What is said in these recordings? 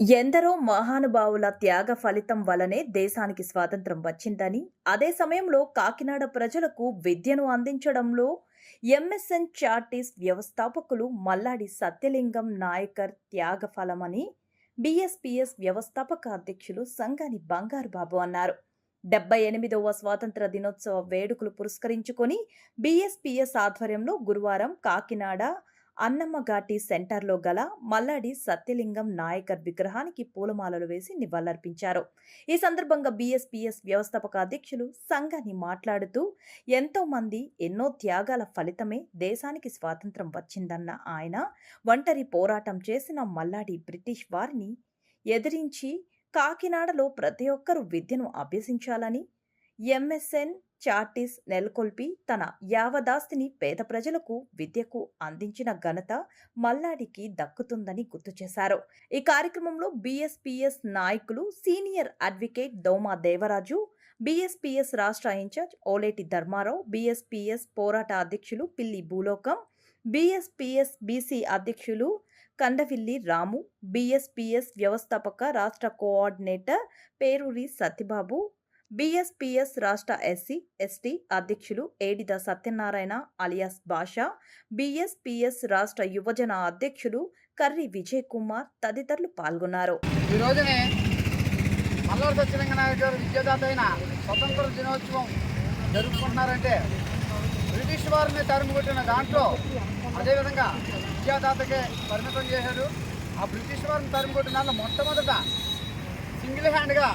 ఎందరో మహానుభావుల త్యాగ ఫలితం వలనే దేశానికి స్వాతంత్రం వచ్చిందని అదే సమయంలో కాకినాడ ప్రజలకు విద్యను అందించడంలో ఎంఎస్ఎన్ చార్టీస్ వ్యవస్థాపకులు మల్లాడి సత్యలింగం నాయకర్ త్యాగ ఫలమని బిఎస్పిఎస్ వ్యవస్థాపక అధ్యక్షులు సంగాని బంగారు బాబు అన్నారు. డెబ్బై ఎనిమిదవ స్వాతంత్ర దినోత్సవ వేడుకలు పురస్కరించుకొని బిఎస్పిఎస్ ఆధ్వర్యంలో గురువారం కాకినాడ అన్నమ్మఘాటి సెంటర్లో గల మల్లాడి సత్యలింగం నాయకర్ విగ్రహానికి పూలమాలలు వేసి నివాళులర్పించారు. ఈ సందర్భంగా బీఎస్పీఎస్ వ్యవస్థాపక అధ్యక్షులు సంఘాన్ని మాట్లాడుతూ ఎంతో మంది ఎన్నో త్యాగాల ఫలితమే దేశానికి స్వాతంత్రం వచ్చిందన్న ఆయన ఒంటరి పోరాటం చేసిన మల్లాడి బ్రిటిష్ వారిని ఎదిరించి కాకినాడలో ప్రతి ఒక్కరూ విద్యను అభ్యసించాలని ఎంఎస్ఎన్ చార్టీస్ నెలకొల్పి తన యావదాస్తిని పేద ప్రజలకు విద్యకు అందించిన ఘనత మల్లాడికి దక్కుతుందని గుర్తు చేశారు. ఈ కార్యక్రమంలో బీఎస్పీఎస్ నాయకులు senior advocate Doma Devaraju BSPS రాష్ట్ర ఇన్ఛార్జ్ ఓలేటి ధర్మారావు బీఎస్పీఎస్ పోరాట అధ్యక్షులు పిల్లి భూలోకం బీఎస్పీఎస్ బీసీ అధ్యక్షులు కండవిల్లి రాము బీఎస్పీఎస్ వ్యవస్థాపక రాష్ట్ర కోఆర్డినేటర్ పేరూరి సత్యబాబు బీఎస్పీఎస్ రాష్ట్ర ఎస్సీ ఎస్టీ అధ్యక్షులు ఏడిద సత్యనారాయణ అలియాస్ బాషా బీఎస్పీఎస్ రాష్ట్ర యువజన అధ్యక్షులు కర్రి విజయ్ కుమార్ తదితరులు పాల్గొన్నారు. ఈ రోజునే మల్లూరు సత్యలింగనాయక గారు విద్యాదాత అయిన స్వతంత్ర దినోత్సవం జరుపుకుంటున్నారంటే బ్రిటిష్ వారిని తరిమికొట్టిన దాంట్లో అదేవిధంగా విద్యాదాతకే పరిమితం చేశారు. ఆ బ్రిటిష్ వారిని తరిమికొట్టిన దాంట్లో మొట్టమొదట సింగిల్ హ్యాండ్గా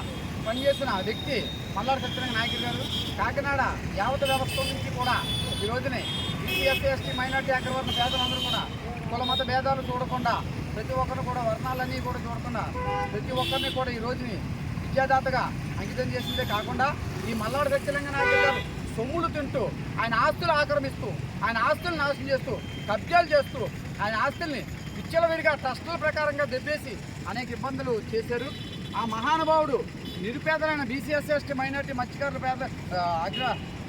పనిచేసిన వ్యక్తి మల్లారు సత్యనారాయణ నాయకులు గారు కాకినాడ యావత వ్యవస్థ నుంచి కూడా ఈ రోజునే బీసీ ఎస్సీ ఎస్టీ మైనార్టీ అగ్రవర్ణ పేదలందరూ కూడా కుల మత భేదాలు చూడకుండా ప్రతి ఒక్కరు కూడా వర్ణాలన్నీ కూడా చూడకుండా ప్రతి ఒక్కరిని కూడా ఈ రోజుని విద్యాదాతగా అంకితం చేసిందే కాకుండా ఈ మల్లాడు సత్యలింగ నాయకులు గారు సొమ్ములు తింటూ ఆయన ఆస్తులు ఆక్రమిస్తూ ఆయన ఆస్తులు నాశనం చేస్తూ కబ్జాలు చేస్తూ ఆయన ఆస్తుల్ని విచ్చలవిడిగా ట్రస్టుల ప్రకారంగా దెబ్బేసి అనేక ఇబ్బందులు చేశారు. ఆ మహానుభావుడు నిరుపేదలైన బీసీఎస్ ఎస్టీ మైనార్టీ మత్స్యకారుల పేద అగ్ర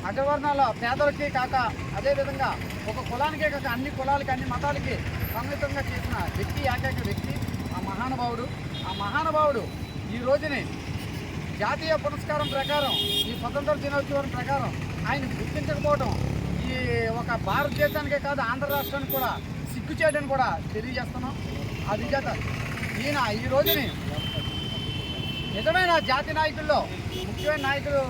అగ్రవర్ణాల పేదలకి కాక అదేవిధంగా ఒక కులానికే కాక అన్ని కులాలకి అన్ని మతాలకి సన్నిహితంగా చేసిన వ్యక్తి ఏకైక వ్యక్తి ఆ మహానుభావుడు. ఆ మహానుభావుడు ఈ రోజుని జాతీయ పురస్కారం ప్రకారం ఈ స్వతంత్ర దినోత్సవం ప్రకారం ఆయన గుర్తించకపోవడం ఈ ఒక భారతదేశానికే కాదు ఆంధ్ర రాష్ట్రానికి కూడా సిగ్గు చేయడానికి కూడా తెలియజేస్తున్నాం. అది చేత ఈయన ఈ రోజుని నిజమైన జాతి నాయకుల్లో ముఖ్యమైన నాయకులు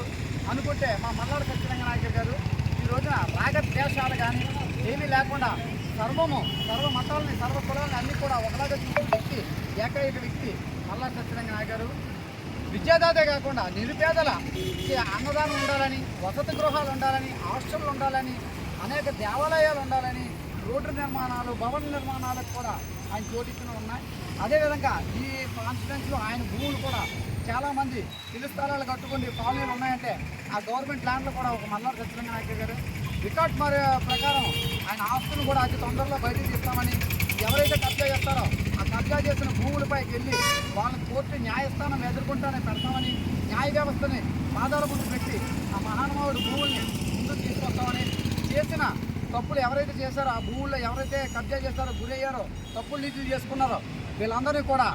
అనుకుంటే మా మల్లాడు సత్యరంగ నాయకుడు గారు ఈ రోజున రాగద్వేషాలు కానీ ఏమీ లేకుండా సర్వము సర్వ మతాలని సర్వ కులాలని అన్నీ కూడా ఒకలాగా చూసిన వ్యక్తి ఏకైక వ్యక్తి మల్లాడు సత్యరంగ నాయకు గారు. విద్యాదాతే కాకుండా నిరుపేదల అన్నదానం ఉండాలని వసతి గృహాలు ఉండాలని హాస్టళ్ళు ఉండాలని అనేక దేవాలయాలు ఉండాలని రోడ్డు నిర్మాణాలు భవన నిర్మాణాలకు కూడా ఆయన చోటిచ్చిన ఉన్నాయి. అదేవిధంగా ఈ కాన్స్టిట్యున్సీలో ఆయన భూములు కూడా చాలామంది ఇల్లు స్థలాలు కట్టుకుని కాలనీలు ఉన్నాయంటే ఆ గవర్నమెంట్ ల్యాండ్లో కూడా ఒక మల్లారు సత్యరంగ నాయకుడు గారు. రికార్డ్ మరి ప్రకారం ఆయన ఆస్తులు కూడా అతి తొందరలో బయటకు తీస్తామని ఎవరైతే కబ్జా చేస్తారో ఆ కబ్జా చేసిన భూములపైకి వెళ్ళి వాళ్ళని కోర్టు న్యాయస్థానం ఎదుర్కొంటానే పెడతామని న్యాయ వ్యవస్థని పాదాల ముందు పెట్టి ఆ మహానుభావుడు భూముల్ని ముందుకు తీసుకొస్తామని చేసిన తప్పులు ఎవరైతే చేశారో ఆ భూముల్లో ఎవరైతే కబ్జా చేస్తారో గురయ్యారో తప్పులు లీజులు చేసుకున్నారో వీళ్ళందరినీ కూడా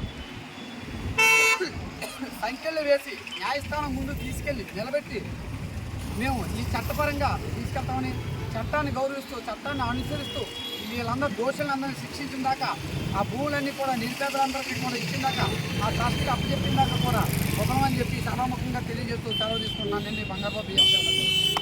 సంఖ్యలు వేసి న్యాయస్థానం ముందు తీసుకెళ్ళి నిలబెట్టి మేము ఈ చట్టపరంగా తీసుకెళ్తామని చట్టాన్ని గౌరవిస్తూ చట్టాన్ని అనుసరిస్తూ వీళ్ళందరూ దోషులందరినీ శిక్షించిన దాకా ఆ భూములన్నీ కూడా నిరుపేదలందరికీ కూడా ఇచ్చిన దాకా ఆ ట్రస్ట్కి అప్పచెప్పిన దాకా కూడా ఉదమని చెప్పి సభాముఖంగా తెలియజేస్తూ సెలవు తీసుకున్నాను నేను బంగారు